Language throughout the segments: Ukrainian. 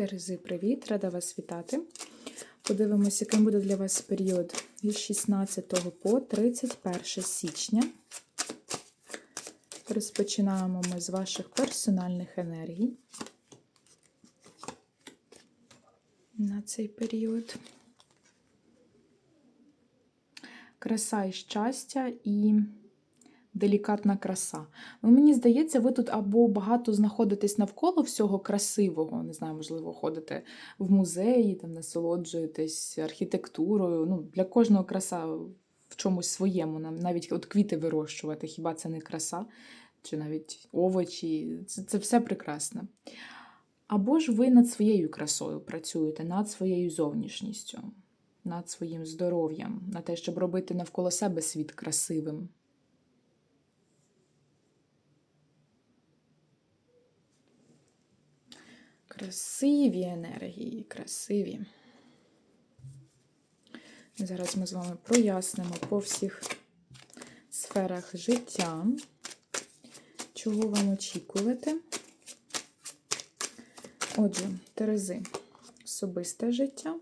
Терези, привіт! Рада вас вітати. Подивимося, яким буде для вас період із 16 по 31 січня. Розпочинаємо ми з ваших персональних енергій на цей період. Краса і щастя і делікатна краса. Ну, Мені здається, ви тут або багато знаходитесь навколо всього красивого, не знаю, можливо, ходите в музеї, там насолоджуєтесь архітектурою. Ну, Для кожного краса в чомусь своєму, навіть от квіти вирощувати, хіба це не краса, чи навіть овочі, це, це все прекрасно. Або ж ви над своєю красою працюєте, над своєю зовнішністю, над своїм здоров'ям, на те, щоб робити навколо себе світ красивим. Красиві енергії, красиві. Зараз ми з вами прояснимо по всіх сферах життя, чого вам очікувати. Отже, Терези, особисте життя,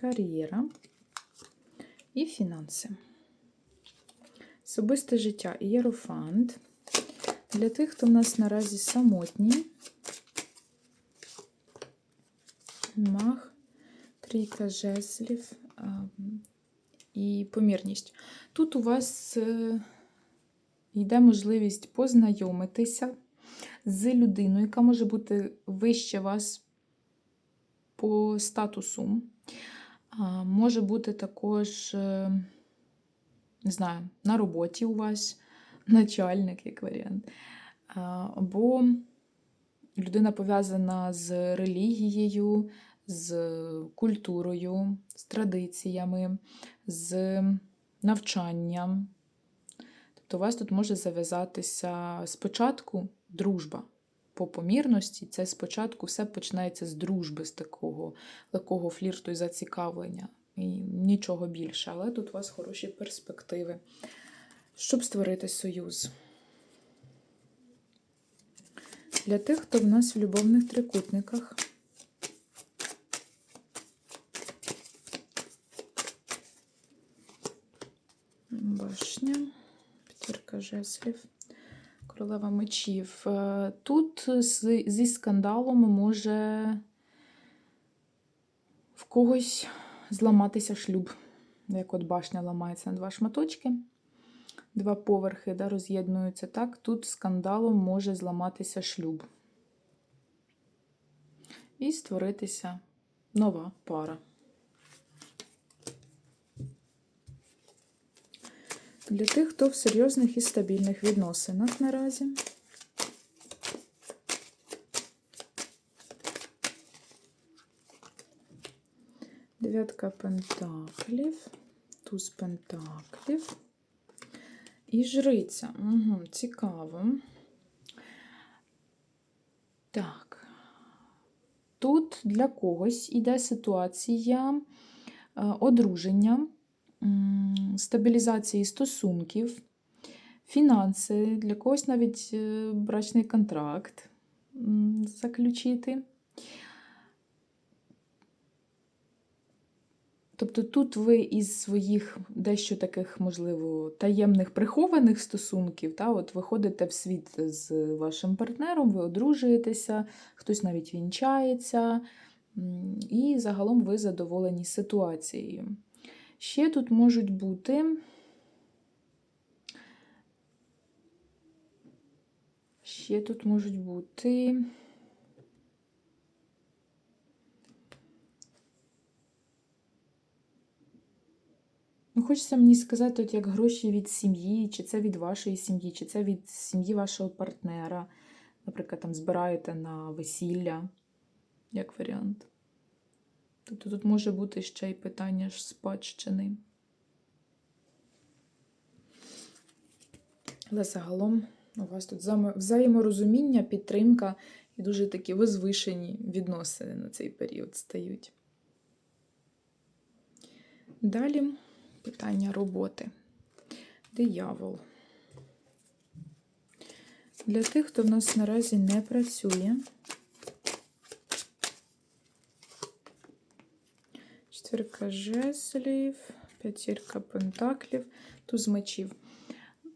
кар'єра і фінанси. Особисте життя ієрофант. Для тих, хто в нас наразі самотні. Мах, трійка жезлів і помірність. Тут у вас е, йде можливість познайомитися з людиною, яка може бути вище вас по статусу. Може бути також, е, не знаю, на роботі у вас начальник, як варіант. Або людина пов'язана з релігією, з культурою, з традиціями, з навчанням. Тобто у вас тут може зав'язатися спочатку дружба. По помірності, це спочатку все починається з дружби, з такого легкого флірту і зацікавлення. І нічого більше. Але тут у вас хороші перспективи, щоб створити союз. Для тих, хто в нас в любовних трикутниках. Башня, п'ятірка жезлів, королева мечів. Е, тут зі скандалом може в когось зламатися шлюб. Як от башня ламається на два шматочки, два поверхи да, роз'єднуються так, тут скандалом може зламатися шлюб. І створитися нова пара. Для тих, хто в серйозних і стабільних відносинах наразі. Дев'ятка пентаклів, туз пентаклів і жриця. Угу, Цікаво. Так. Тут для когось іде ситуація е, одруження стабілізації стосунків, фінанси, для когось навіть е, брачний контракт заключити. Тобто тут ви із своїх дещо таких, можливо, таємних прихованих стосунків, та, от виходите в світ з вашим партнером, ви одружуєтеся, хтось навіть вінчається, і загалом ви задоволені ситуацією. Ще тут можуть бути ще тут можуть бути. Хочеться мені сказати, от як гроші від сім'ї, чи це від вашої сім'ї, чи це від сім'ї вашого партнера. Наприклад, там збираєте на весілля, як варіант. Тобто тут може бути ще й питання ж спадщини. Але загалом у вас тут взаєморозуміння, підтримка і дуже такі возвишені відносини на цей період стають. Далі питання роботи. Диявол. Для тих, хто в нас наразі не працює. Четвірка жезлів, п'ятірка пентаклів, туз мечів.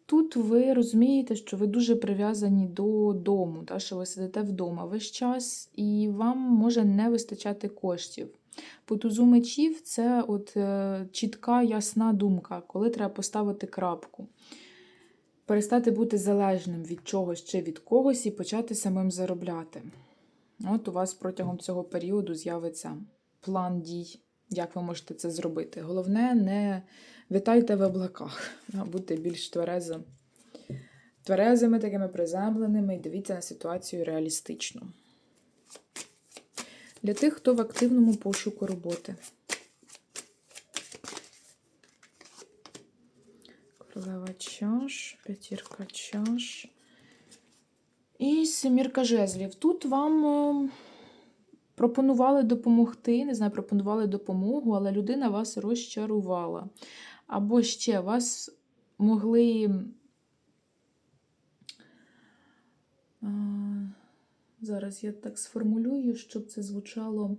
Тут ви розумієте, що ви дуже прив'язані до дому, та, що ви сидите вдома весь час, і вам може не вистачати коштів. По тузу мечів це от, е, чітка, ясна думка, коли треба поставити крапку. Перестати бути залежним від чогось чи від когось і почати самим заробляти. От у вас протягом цього періоду з'явиться план дій, як ви можете це зробити. Головне, не вітайте в облаках, а будьте більш тверезо, тверезими, такими приземленими і дивіться на ситуацію реалістично. Для тих, хто в активному пошуку роботи. Королева чаш, п'ятірка чаш. І семірка жезлів. Тут вам е, пропонували допомогти, не знаю, пропонували допомогу, але людина вас розчарувала. Або ще вас могли. Зараз я так сформулюю, щоб це звучало.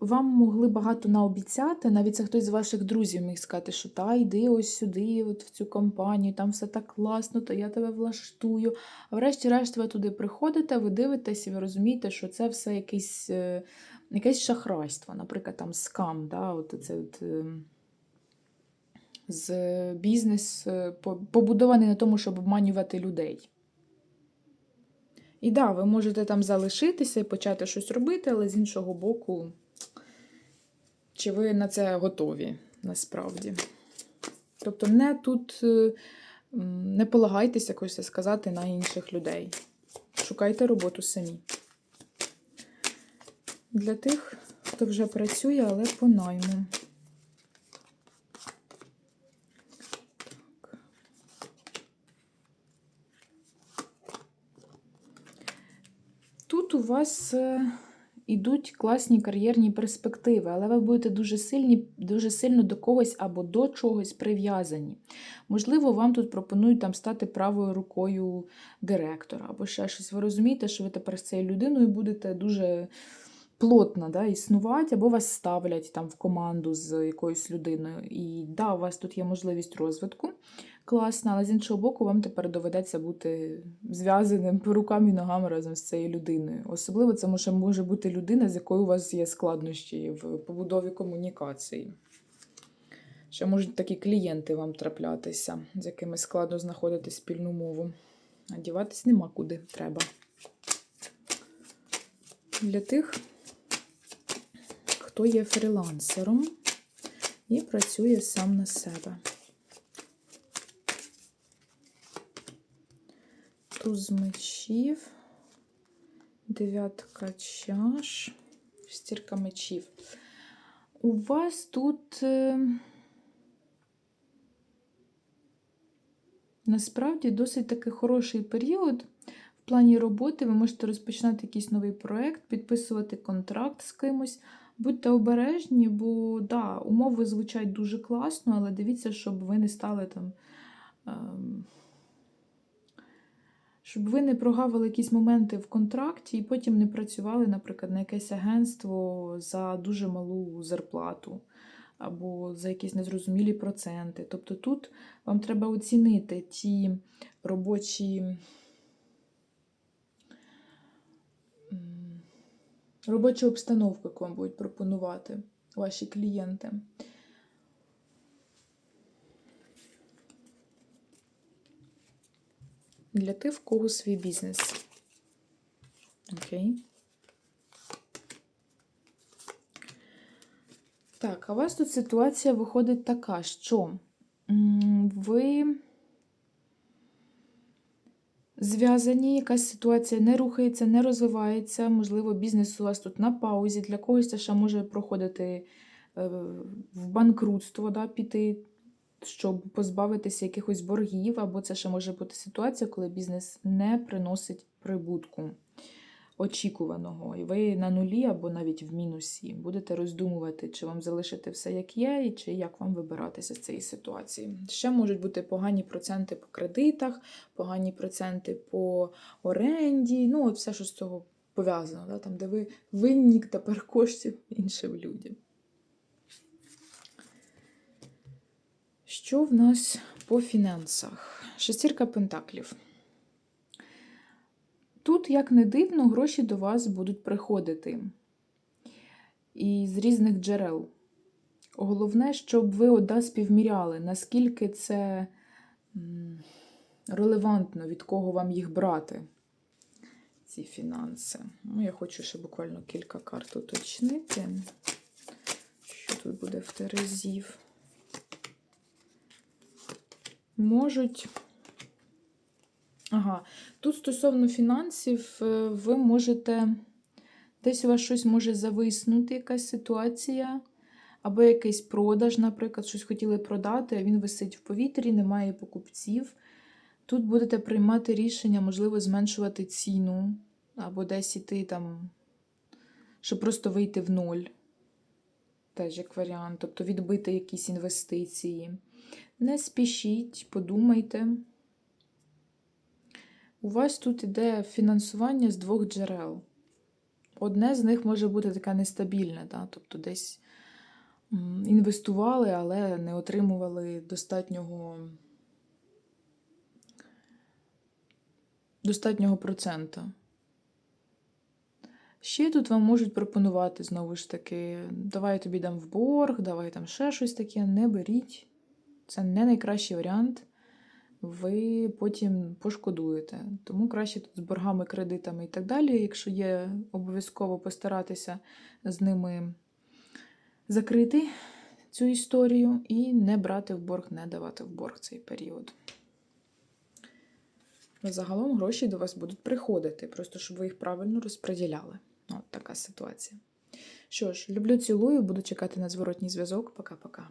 Вам могли багато наобіцяти, навіть це хтось з ваших друзів міг сказати, що та йди ось сюди, от в цю компанію, там все так класно, то я тебе влаштую. А врешті-решт ви туди приходите, ви дивитесь і ви розумієте, що це все якесь, е, якесь шахрайство, наприклад, там скам, да, от це от, е, з бізнес е, побудований на тому, щоб обманювати людей. І да, ви можете там залишитися і почати щось робити, але з іншого боку, чи ви на це готові насправді? Тобто, не тут е, не полагайтеся якось сказати на інших людей. Шукайте роботу самі. Для тих, хто вже працює, але по найму. Тут у вас йдуть ідуть класні кар'єрні перспективи, але ви будете дуже сильні, дуже сильно до когось або до чогось прив'язані. Можливо, вам тут пропонують там стати правою рукою директора або ще щось. Ви розумієте, що ви тепер з цією людиною будете дуже плотно да, існувати, або вас ставлять там в команду з якоюсь людиною. І да, у вас тут є можливість розвитку. Класно, але з іншого боку, вам тепер доведеться бути зв'язаним по рукам і ногам разом з цією людиною. Особливо це може, може бути людина, з якою у вас є складнощі в побудові комунікації. Ще можуть такі клієнти вам траплятися, з якими складно знаходити спільну мову. А діватись нема куди треба. Для тих, хто є фрілансером і працює сам на себе. Туз мечів, дев'ятка чаш, стірка мечів. У вас тут е, насправді досить таки хороший період. В плані роботи ви можете розпочинати якийсь новий проєкт, підписувати контракт з кимось. Будьте обережні, бо да, умови звучать дуже класно, але дивіться, щоб ви не стали там. Ем, щоб ви не прогавили якісь моменти в контракті і потім не працювали, наприклад, на якесь агентство за дуже малу зарплату або за якісь незрозумілі проценти. Тобто тут вам треба оцінити ті робочі робочу обстановку, яку вам будуть пропонувати ваші клієнти. Для тих, в кого свій бізнес. Окей. Так, а у вас тут ситуація виходить така, що ви зв'язані, якась ситуація не рухається, не розвивається. Можливо, бізнес у вас тут на паузі. Для когось це ще може проходити е, в банкрутство, да, піти щоб позбавитися якихось боргів, або це ще може бути ситуація, коли бізнес не приносить прибутку очікуваного, і ви на нулі або навіть в мінусі будете роздумувати, чи вам залишити все як є, і чи як вам вибиратися з цієї ситуації. Ще можуть бути погані проценти по кредитах, погані проценти по оренді, ну от все, що з цього пов'язано, да? там, де ви винник тепер коштів іншим людям. Що в нас по фінансах? Шестірка пентаклів. Тут, як не дивно, гроші до вас будуть приходити і з різних джерел. Головне, щоб ви ода співміряли, наскільки це релевантно, від кого вам їх брати, ці фінанси. Ну, я хочу ще буквально кілька карт уточнити. Що тут буде в Терезів? Можуть. Ага, тут стосовно фінансів, е, ви можете. Десь у вас щось може зависнути, якась ситуація, або якийсь продаж, наприклад, щось хотіли продати, а він висить в повітрі, немає покупців. Тут будете приймати рішення, можливо, зменшувати ціну, або десь іти там, щоб просто вийти в ноль. Теж як варіант, тобто відбити якісь інвестиції. Не спішіть, подумайте. У вас тут іде фінансування з двох джерел. Одне з них може бути таке нестабільне, да? тобто десь інвестували, але не отримували достатнього, достатнього процента. Ще тут вам можуть пропонувати знову ж таки, давай я тобі дам в борг, давай там ще щось таке, не беріть. Це не найкращий варіант. Ви потім пошкодуєте. Тому краще тут з боргами, кредитами і так далі, якщо є, обов'язково постаратися з ними закрити цю історію і не брати в борг, не давати в борг цей період. Загалом гроші до вас будуть приходити, просто щоб ви їх правильно розподіляли. От така ситуація. Що ж, люблю, цілую, буду чекати на зворотній зв'язок. Пока-пока.